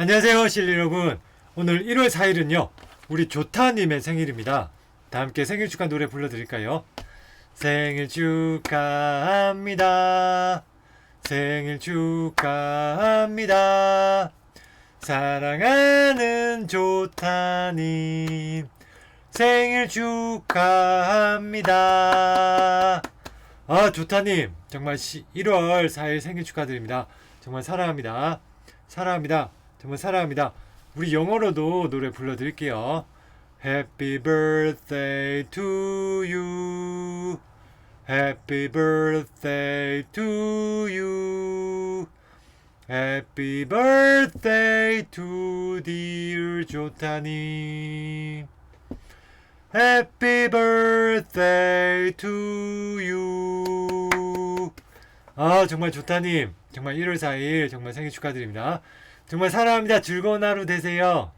안녕하세요 실리 여러분 오늘 1월 4일은요 우리 조타님의 생일입니다. 다 함께 생일 축하 노래 불러드릴까요? 생일 축하합니다. 생일 축하합니다. 사랑하는 조타님 생일 축하합니다. 아 조타님 정말 1월 4일 생일 축하드립니다. 정말 사랑합니다. 사랑합니다 정말 사랑합니다. 우리 영어로도 노래 불러드릴게요. Happy birthday to you. Happy birthday to you. Happy birthday to dear 조타님. Happy birthday to you. 아 정말 조타님 정말 1월 4일 정말 생일 축하드립니다. 정말 사랑합니다. 즐거운 하루 되세요.